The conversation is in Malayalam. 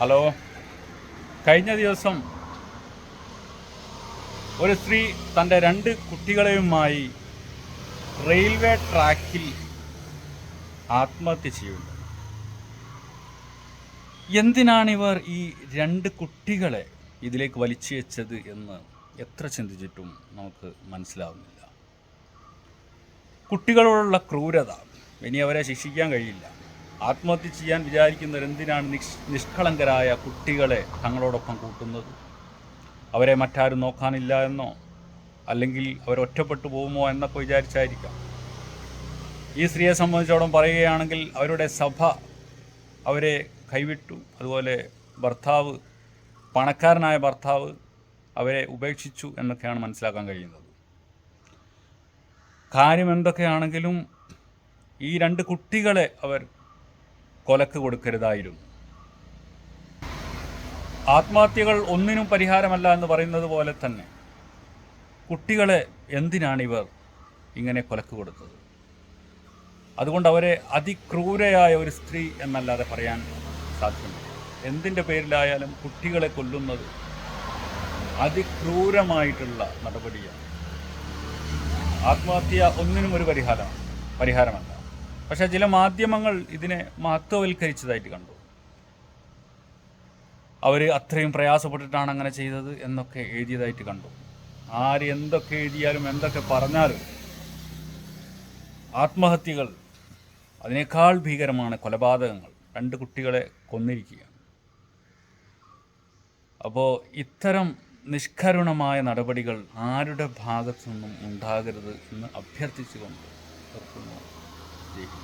ഹലോ. കഴിഞ്ഞ ദിവസം ഒരു സ്ത്രീ തന്റെ രണ്ട് കുട്ടികളെയുമായി റെയിൽവേ ട്രാക്കിൽ ആത്മഹത്യ ചെയ്യുന്നു. എന്തിനാണിവർ ഈ രണ്ട് കുട്ടികളെ ഇതിലേക്ക് വലിച്ചു വെച്ചത് എന്ന് എത്ര ചിന്തിച്ചിട്ടും നമുക്ക് മനസ്സിലാവുന്നില്ല. കുട്ടികളോടുള്ള ക്രൂരത ഇനി അവരെ ശിക്ഷിക്കാൻ കഴിയില്ല. ആത്മഹത്യ ചെയ്യാൻ വിചാരിക്കുന്നവർ എന്തിനാണ് നിഷ് നിഷ്കളങ്കരായ കുട്ടികളെ തങ്ങളോടൊപ്പം കൂട്ടുന്നത്? അവരെ മറ്റാരും നോക്കാനില്ല എന്നോ? അല്ലെങ്കിൽ അവർ ഒറ്റപ്പെട്ടു പോകുമോ എന്നൊക്കെ വിചാരിച്ചായിരിക്കാം. ഈ സ്ത്രീയെ സംബന്ധിച്ചോളം പറയുകയാണെങ്കിൽ അവരുടെ സഭ അവരെ കൈവിട്ടു. അതുപോലെ ഭർത്താവ് പണക്കാരനായ ഭർത്താവ് അവരെ ഉപേക്ഷിച്ചു എന്നൊക്കെയാണ് മനസ്സിലാക്കാൻ കഴിയുന്നത്. കാര്യം എന്തൊക്കെയാണെങ്കിലും ഈ രണ്ട് കുട്ടികളെ അവർ കൊലക്ക് കൊടുക്കരുതായിരുന്നു. ആത്മഹത്യകൾ ഒന്നിനും പരിഹാരമല്ല എന്ന് പറയുന്നത് പോലെ തന്നെ കുട്ടികളെ എന്തിനാണിവർ ഇങ്ങനെ കൊലക്ക് കൊടുത്തത്? അതുകൊണ്ട് അവരെ അതിക്രൂരയായ ഒരു സ്ത്രീ എന്നല്ലാതെ പറയാൻ സാധ്യമല്ല. എന്തിന്റെ പേരിലായാലും കുട്ടികളെ കൊല്ലുന്നത് അതിക്രൂരമായിട്ടുള്ള നടപടിയാണ്. ആത്മഹത്യ ഒന്നിനും ഒരു പരിഹാരമാണ് പരിഹാരമല്ല. പക്ഷേ ചില മാധ്യമങ്ങൾ ഇതിനെ മഹത്വവൽക്കരിച്ചതായിട്ട് കണ്ടു. അവർ അത്രയും പ്രയാസപ്പെട്ടിട്ടാണ് അങ്ങനെ ചെയ്തത് എന്നൊക്കെ എഴുതിയതായിട്ട് കണ്ടു. ആര് എന്തൊക്കെ എഴുതിയാലും എന്തൊക്കെ പറഞ്ഞാലും ആത്മഹത്യകൾ അതിനേക്കാൾ ഭീകരമാണ് കൊലപാതകങ്ങൾ. രണ്ട് കുട്ടികളെ കൊന്നിരിക്കുക അപ്പോൾ ഇത്തരം നിഷ്കരുണമായ നടപടികൾ ആരുടെ ഭാഗത്തു നിന്നും ഉണ്ടാകരുത് എന്ന് അഭ്യർത്ഥിച്ചുകൊണ്ട് നിർത്തുന്നു দেখুন